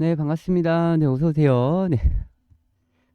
네, 반갑습니다. 네, 어서 오세요. 네.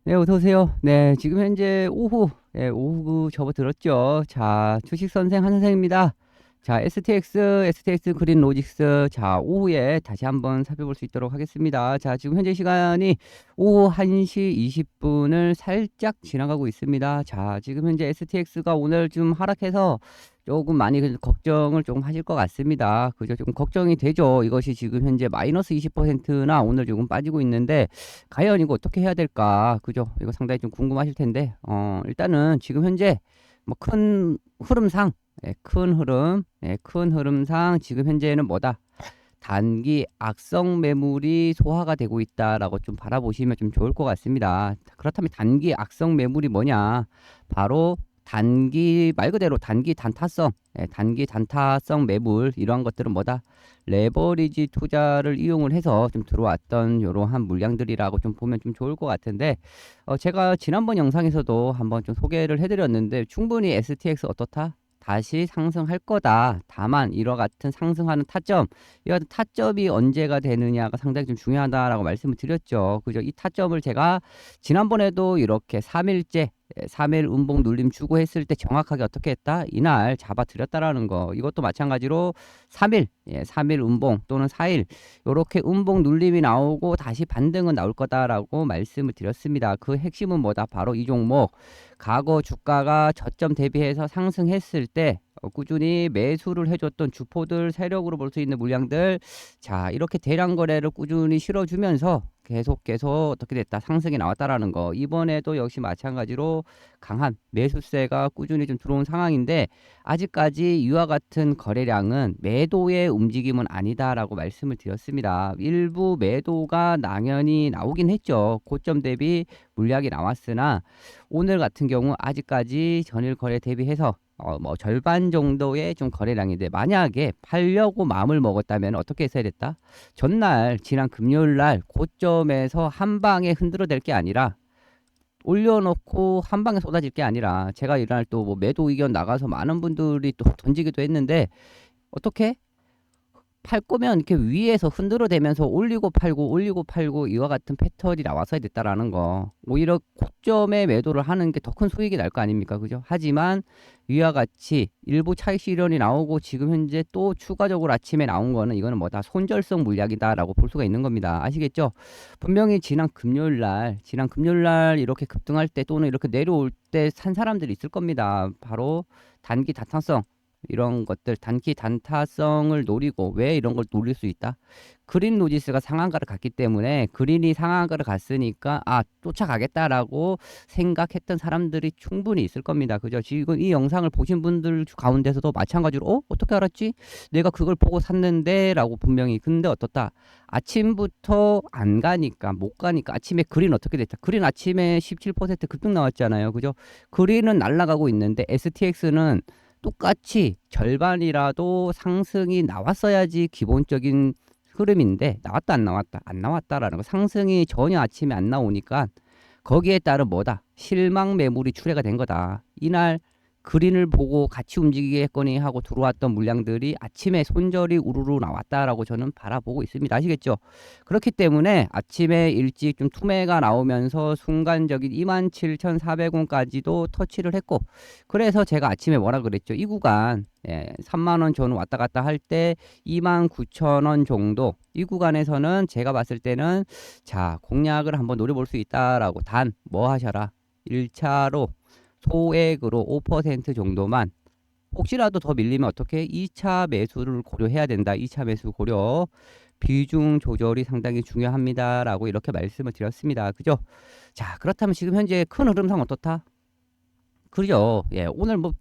네, 어서 오세요. 네, 지금 현재 오후, 네, 오후 접어들었죠. 자, 주식 선생 한 선생입니다. 자, STX, STX 그린 로직스. 자, 오후에 다시 한번 살펴볼 수 있도록 하겠습니다. 자, 지금 현재 시간이 오후 1시 20분을 살짝 지나가고 있습니다. 자, 지금 현재 STX가 오늘 좀 하락해서 조금 많이 그 걱정을 좀 하실 것 같습니다. 그죠? 조금 걱정이 되죠. 이것이 지금 현재 마이너스 20%나 오늘 조금 빠지고 있는데 과연 이거 어떻게 해야 될까? 그죠? 이거 상당히 좀 궁금하실 텐데 어, 일단은 지금 현재 뭐 큰 흐름상 예, 큰 흐름, 예, 큰 흐름상 지금 현재는 뭐다? 단기 악성 매물이 소화가 되고 있다라고 좀 바라보시면 좀 좋을 것 같습니다. 그렇다면 단기 악성 매물이 뭐냐? 바로 단기 말 그대로 단기 단타성, 예, 단기 단타성 매물 이러한 것들은 뭐다? 레버리지 투자를 이용을 해서 좀 들어왔던 이러한 물량들이라고 좀 보면 좀 좋을 것 같은데 어, 제가 지난번 영상에서도 한번 좀 소개를 해드렸는데 충분히 STX 어떻다? 다시 상승할 거다. 다만 이와 같은 상승하는 타점, 이 같은 타점이 언제가 되느냐가 상당히 좀 중요하다라고 말씀을 드렸죠. 그죠? 이 타점을 제가 지난번에도 이렇게 3일째 3일 운봉 눌림 주고 했을 때 정확하게 어떻게 했다? 이날 잡아 드렸다라는 거. 이것도 마찬가지로 3일, 예, 3일 운봉 또는 4일 요렇게 운봉 눌림이 나오고 다시 반등은 나올 거다라고 말씀을 드렸습니다. 그 핵심은 뭐다? 바로 이 종목. 과거 주가가 저점 대비해서 상승했을 때 어, 꾸준히 매수를 해줬던 주포들 세력으로 볼 수 있는 물량들. 자 이렇게 대량 거래를 꾸준히 실어주면서 계속 계속 어떻게 됐다 상승이 나왔다라는 거. 이번에도 역시 마찬가지로 강한 매수세가 꾸준히 좀 들어온 상황인데 아직까지 이와 같은 거래량은 매도의 움직임은 아니다라고 말씀을 드렸습니다. 일부 매도가 당연히 나오긴 했죠. 고점 대비 물량이 나왔으나 오늘 같은 경우 아직까지 전일 거래 대비해서 어, 뭐 절반 정도의 좀 거래량인데 만약에 팔려고 마음을 먹었다면 어떻게 했어야 됐다? 전날 지난 금요일 날 고점에서 한 방에 흔들어 댈 게 아니라 올려놓고 한 방에 쏟아질 게 아니라 제가 이날 또 뭐 매도 의견 나가서 많은 분들이 또 던지기도 했는데 어떻게 팔 거면 이렇게 위에서 흔들어 대면서 올리고 팔고 올리고 팔고 이와 같은 패턴이 나왔어야 됐다라는 거. 오히려 고점에 매도를 하는 게 더큰 수익이 날 거 아닙니까? 그죠? 하지만 위와 같이 일부 차익 실현이 나오고 지금 현재 또 추가적으로 아침에 나온 거는 이거는 뭐 다 손절성 물약이다라고 볼 수가 있는 겁니다. 아시겠죠? 분명히 지난 금요일 날, 지난 금요일 날 이렇게 급등할 때 또는 이렇게 내려올 때 산 사람들이 있을 겁니다. 바로 단기 다탄성 이런 것들 단기 단타성을 노리고 왜 이런 걸 노릴 수 있다? 그린 로지스가 상한가를 갔기 때문에 그린이 상한가를 갔으니까 아 쫓아가겠다라고 생각했던 사람들이 충분히 있을 겁니다. 그죠? 지금 이 영상을 보신 분들 가운데서도 마찬가지로 어 어떻게 알았지? 내가 그걸 보고 샀는데라고 분명히 근데 어떻다? 아침부터 안 가니까 못 가니까 아침에 그린 어떻게 됐다? 그린 아침에 17% 급등 나왔잖아요. 그죠? 그린은 날아가고 있는데 STX는 똑같이 절반이라도 상승이 나왔어야지 기본적인 흐름인데 나왔다 안 나왔다 안 나왔다라는 거. 상승이 전혀 아침에 안 나오니까 거기에 따른 뭐다? 실망 매물이 출회가 된 거다. 이날 그린을 보고 같이 움직이겠거니 하고 들어왔던 물량들이 아침에 손절이 우르르 나왔다라고 저는 바라보고 있습니다. 아시겠죠? 그렇기 때문에 아침에 일찍 좀 투매가 나오면서 순간적인 27,400원까지도 터치를 했고 그래서 제가 아침에 뭐라 그랬죠? 이 구간 예, 3만 원 전후 왔다 갔다 할 때 29,000원 정도 이 구간에서는 제가 봤을 때는 자 공략을 한번 노려볼 수 있다라고 단 뭐 하셔라 1차로 소액으로 5% 정도만 혹시라도 더 밀리면 어떻게 2차 매수를 고려해야 된다. 2차 매수 고려. 비중 조절이 상당히 중요합니다라고 이렇게 말씀을 드렸습니다. 그죠? 자, 그렇다면 지금 현재 큰 흐름상 어떻다? 그죠? 예, 오늘 뭐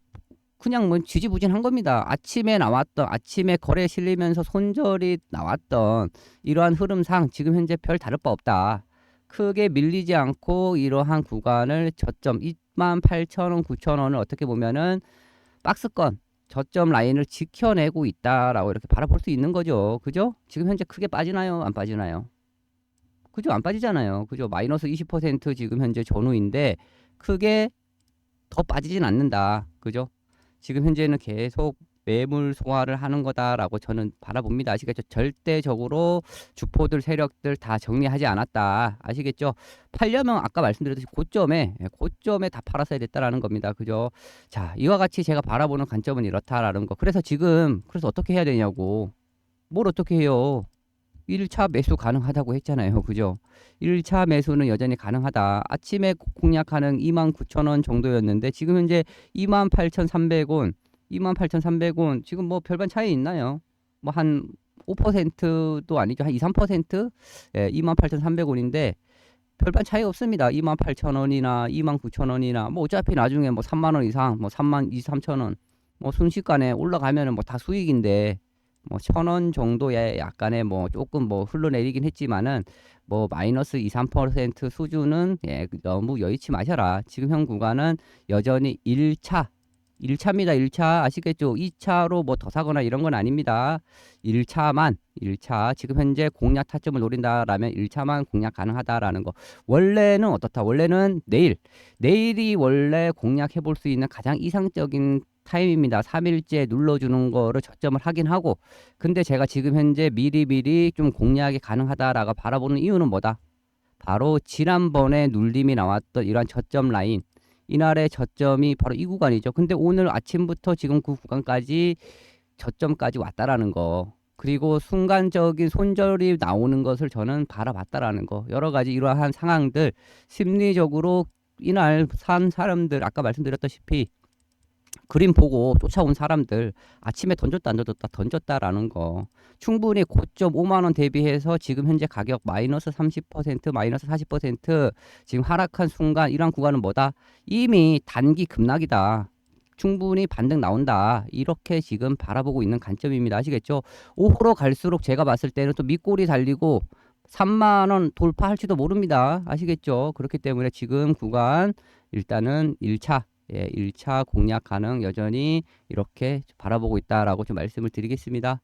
그냥 뭐 지지부진한 겁니다. 아침에 나왔던 아침에 거래 실리면서 손절이 나왔던 이러한 흐름상 지금 현재 별 다를 바 없다. 크게 밀리지 않고 이러한 구간을 저점 28,000원, 9,000원을 어떻게 보면은 박스권 저점 라인을 지켜내고 있다라고 이렇게 바라볼 수 있는 거죠. 그죠? 지금 현재 크게 빠지나요? 안 빠지나요? 그죠? 안 빠지잖아요. 그죠? 마이너스 20% 지금 현재 전후인데 크게 더 빠지진 않는다. 그죠? 지금 현재는 계속 매물 소화를 하는 거다라고 저는 바라봅니다. 아시겠죠? 절대적으로 주포들 세력들 다 정리하지 않았다. 아시겠죠? 팔려면 아까 말씀드렸듯이 고점에 예, 고점에 다 팔았어야 됐다라는 겁니다. 그죠? 자, 이와 같이 제가 바라보는 관점은 이렇다라는 거. 그래서 지금 그래서 어떻게 해야 되냐고. 뭘 어떻게 해요? 1차 매수 가능하다고 했잖아요. 그죠? 1차 매수는 여전히 가능하다. 아침에 공략 가능 29,000원 정도였는데 지금 현재 28,300원, 28,300원 지금 뭐 별반 차이 있나요? 뭐 한 5%도 아니죠. 한 2, 3%? 예, 28,300원인데 별반 차이 없습니다. 28,000원이나 29,000원이나 뭐 어차피 나중에 뭐 3만 원 이상, 뭐 3만 2, 3천 원, 뭐 순식간에 올라가면은 뭐 다 수익인데 뭐 천 원 정도의 약간의 뭐 조금 뭐 흘러내리긴 했지만은 뭐 마이너스 2, 3% 수준은 예, 너무 여의치 마셔라. 지금 현 구간은 여전히 1차 1차입니다. 1차 아시겠죠? 2차로 뭐 더 사거나 이런 건 아닙니다. 1차만 1차 지금 현재 공략 타점을 노린다라면 1차만 공략 가능하다라는 거. 원래는 어떻다? 원래는 내일 내일이 원래 공략해 볼 수 있는 가장 이상적인 타임입니다. 3일째 눌러주는 거를 저점을 하긴 하고 근데 제가 지금 현재 미리미리 좀 공략이 가능하다라고 바라보는 이유는 뭐다? 바로 지난번에 눌림이 나왔던 이러한 저점 라인 이날의 저점이 바로 이 구간이죠. 근데 오늘 아침부터 지금 그 구간까지 저점까지 왔다라는 거. 그리고 순간적인 손절이 나오는 것을 저는 바라봤다라는 거. 여러 가지 이러한 상황들 심리적으로 이날 산 사람들 아까 말씀드렸다시피 그림 보고 쫓아온 사람들 아침에 던졌다 안 던졌다 던졌다라는 거. 충분히 고점 5만 원 대비해서 지금 현재 가격 마이너스 30% 마이너스 40% 지금 하락한 순간 이러한 구간은 뭐다? 이미 단기 급락이다. 충분히 반등 나온다. 이렇게 지금 바라보고 있는 관점입니다. 아시겠죠? 오후로 갈수록 제가 봤을 때는 또 밑골이 달리고 3만 원 돌파할지도 모릅니다. 아시겠죠? 그렇기 때문에 지금 구간 일단은 1차 예, 1차 공략 가능 여전히 이렇게 바라보고 있다라고 좀 말씀을 드리겠습니다.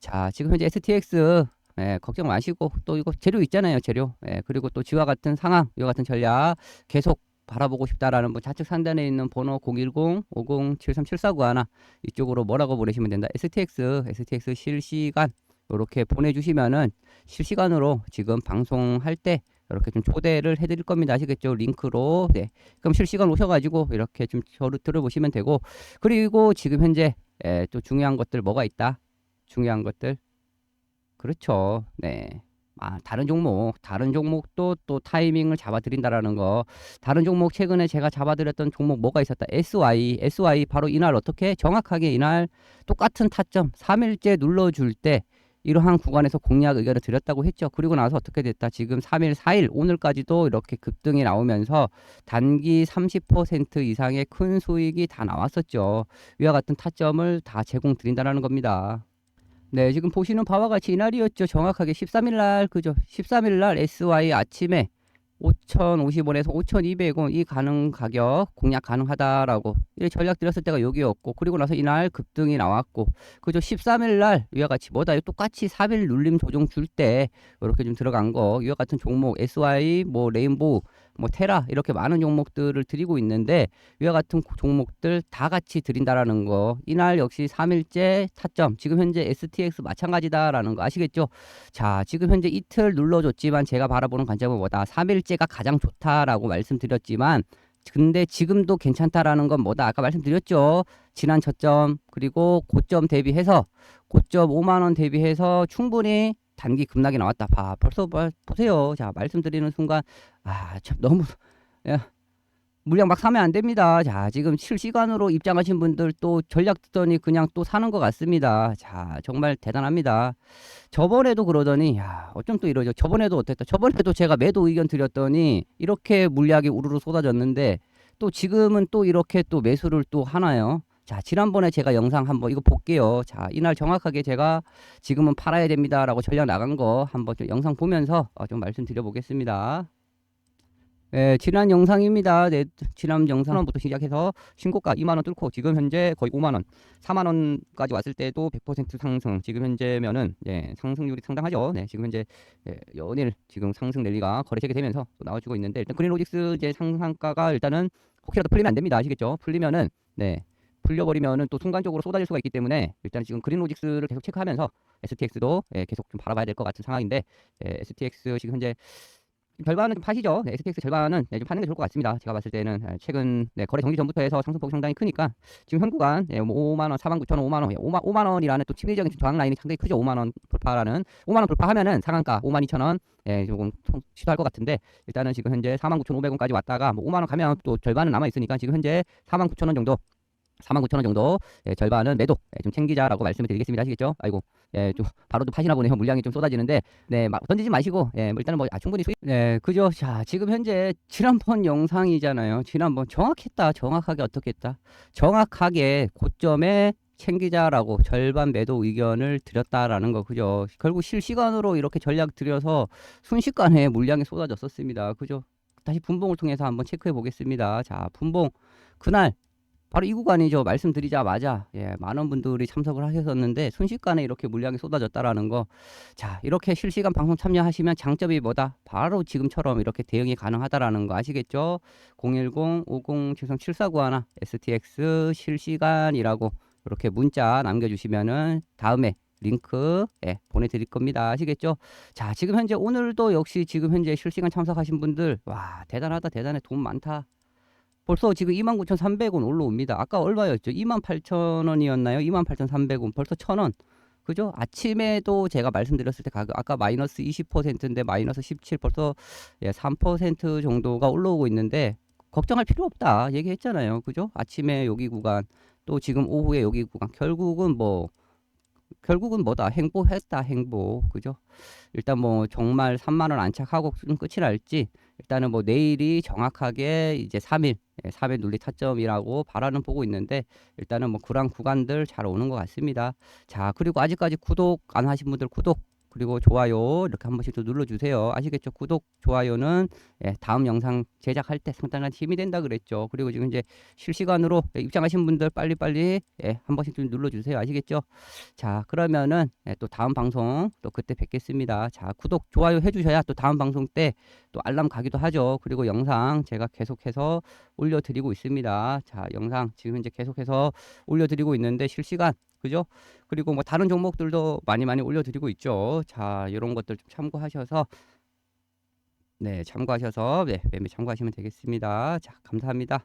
자, 지금 현재 STX 예, 걱정 마시고 또 이거 재료 있잖아요, 재료. 예, 그리고 또 지와 같은 상황, 이와 같은 전략 계속 바라보고 싶다라는 분 좌측 상단에 있는 번호 010-5073-7491 이쪽으로 뭐라고 보내시면 된다. STX, STX 실시간 이렇게 보내주시면은 실시간으로 지금 방송할 때 이렇게 좀 초대를 해드릴 겁니다. 아시겠죠? 링크로. 네. 그럼 실시간 오셔가지고 이렇게 좀 저를 들어보시면 되고 그리고 지금 현재 에, 또 중요한 것들 뭐가 있다? 중요한 것들 그렇죠. 네. 아, 다른 종목, 다른 종목도 또 타이밍을 잡아드린다라는 거. 다른 종목 최근에 제가 잡아드렸던 종목 뭐가 있었다? SY, SY 바로 이날 어떻게 정확하게 이날 똑같은 타점 3일째 눌러줄 때 이러한 구간에서 공략 의견을 드렸다고 했죠. 그리고 나서 어떻게 됐다? 지금 3일, 4일, 오늘까지도 이렇게 급등이 나오면서 단기 30% 이상의 큰 수익이 다 나왔었죠. 위와 같은 타점을 다 제공 드린다는 겁니다. 네, 지금 보시는 바와 같이 이날이었죠. 정확하게 13일 날, 그죠? 13일 날 SY 아침에 5,050원에서 5,200원 이 가능 가격 공략 가능하다라고 이 전략 드렸을 때가 여기였고 그리고 나서 이날 급등이 나왔고 그죠 13일 날 위와 같이 뭐다 똑같이 3일 눌림 조정 줄 때 이렇게 좀 들어간 거 위와 같은 종목 SY 뭐 레인보우 뭐 테라 이렇게 많은 종목들을 드리고 있는데 위와 같은 종목들 다 같이 드린다라는 거. 이날 역시 3일째 타점. 지금 현재 STX 마찬가지다라는 거 아시겠죠? 자 지금 현재 이틀 눌러줬지만 제가 바라보는 관점은 뭐다? 3일째가 가장 좋다라고 말씀드렸지만 근데 지금도 괜찮다라는 건 뭐다? 아까 말씀드렸죠? 지난 저점 그리고 고점 대비해서 고점 5만 원 대비해서 충분히 단기 급락이 나왔다. 봐, 벌써 봐, 보세요. 자, 말씀드리는 순간 아, 참 너무 야, 물량 막 사면 안 됩니다. 자, 지금 실시간으로 입장하신 분들 또 전략 듣더니 그냥 또 사는 것 같습니다. 자, 정말 대단합니다. 저번에도 그러더니 야, 어쩜 또 이러죠. 저번에도 어땠다. 저번에도 제가 매도 의견 드렸더니 이렇게 물량이 우르르 쏟아졌는데 또 지금은 또 이렇게 또 매수를 또 하나요. 자, 지난번에 제가 영상 한번 이거 볼게요. 자, 이날 정확하게 제가 지금은 팔아야 됩니다라고 전략 나간 거 한번 좀 영상 보면서 어, 좀 말씀드려 보겠습니다. 네, 지난 영상입니다. 네, 지난 영상부터 시작해서 신고가 2만 원 뚫고 지금 현재 거의 5만 원, 4만 원까지 왔을 때도 100% 상승. 지금 현재면은 네, 상승률이 상당하죠. 네, 지금 현재 네, 연일 지금 상승 랠리가 거래 재개되면서 또 나와주고 있는데 일단 그린로직스 이제 상한가가 일단은 혹시라도 풀리면 안 됩니다. 아시겠죠? 풀리면은 네. 풀려버리면은 또 순간적으로 쏟아질 수가 있기 때문에 일단 지금 그린로직스를 계속 체크하면서 STX도 예, 계속 좀 바라봐야 될 것 같은 상황인데 예, STX 지금 현재 절반은 좀 파시죠. 네, STX 절반은 네, 좀 파는 게 좋을 것 같습니다. 제가 봤을 때는 예, 최근 네, 거래 정지 전부터 해서 상승폭이 상당히 크니까 지금 현 구간 예, 뭐 5만 원, 4만 9천 원, 5만 원, 예, 5만, 5만 원이라는 또 심리적인 저항 라인이 상당히 크죠. 5만 원 돌파라는 5만 원 돌파하면은 상한가 5만 2천 원 예, 조금 통- 시도할 것 같은데 일단은 지금 현재 4만 9천 5백 원까지 왔다가 뭐 5만 원 가면 또 절반은 남아 있으니까 지금 현재 4만 9천 원 정도 4만 9천 원 정도 예, 절반은 매도 예, 좀 챙기자라고 말씀을 드리겠습니다. 아시겠죠? 아이고 예, 좀 바로 좀 파시나 보네요. 물량이 좀 쏟아지는데 네, 막 던지지 마시고 예, 뭐 일단은 뭐 아, 충분히 수익 네, 그죠? 자, 지금 현재 지난번 영상이잖아요. 지난번 정확했다. 정확하게 어떻게 했다? 정확하게 고점에 챙기자라고 절반 매도 의견을 드렸다라는 거 그죠? 결국 실시간으로 이렇게 전략 들여서 순식간에 물량이 쏟아졌었습니다. 그죠? 다시 분봉을 통해서 한번 체크해 보겠습니다. 자, 분봉 그날 바로 이 구간이죠. 말씀드리자마자 예, 많은 분들이 참석을 하셨었는데 순식간에 이렇게 물량이 쏟아졌다라는 거. 자, 이렇게 실시간 방송 참여하시면 장점이 뭐다? 바로 지금처럼 이렇게 대응이 가능하다라는 거 아시겠죠? 010-5073-7491 STX 실시간이라고 이렇게 문자 남겨주시면은 다음에 링크 예, 보내드릴 겁니다. 아시겠죠? 자, 지금 현재 오늘도 역시 지금 현재 실시간 참석하신 분들 와 대단하다 대단해 돈 많다. 벌써 지금 29,300원 올라옵니다. 아까 얼마였죠? 28,000원이었나요? 28,300원. 벌써 1,000원. 그죠? 아침에도 제가 말씀드렸을 때 가격 아까 마이너스 20%인데 마이너스 17 벌써 예, 3% 정도가 올라오고 있는데 걱정할 필요 없다 얘기했잖아요. 그죠? 아침에 여기 구간 또 지금 오후에 여기 구간 결국은 뭐 결국은 뭐다 행보했다 행보 그죠? 일단 뭐 정말 3만 원 안착하고 좀 끝이 날지 일단은 뭐 내일이 정확하게 이제 3일 예, 3일 눌리 타점이라고 바라는 보고 있는데 일단은 뭐 그런 구간들 잘 오는 것 같습니다. 자 그리고 아직까지 구독 안 하신 분들 구독 그리고 좋아요 이렇게 한 번씩 또 눌러주세요. 아시겠죠? 구독 좋아요는 예, 다음 영상 제작할 때 상당한 힘이 된다 그랬죠. 그리고 지금 이제 실시간으로 예, 입장하신 분들 빨리빨리 예, 한 번씩 좀 눌러주세요. 아시겠죠? 자 그러면은 예, 또 다음 방송 또 그때 뵙겠습니다. 자 구독 좋아요 해주셔야 또 다음 방송 때 또 알람 가기도 하죠. 그리고 영상 제가 계속해서 올려드리고 있습니다. 자 영상 지금 현재 계속해서 올려드리고 있는데 실시간 그죠? 그리고 뭐 다른 종목들도 많이 많이 올려드리고 있죠. 자 이런 것들 좀 참고하셔서 네 참고하셔서 네 매매 참고하시면 되겠습니다. 자 감사합니다.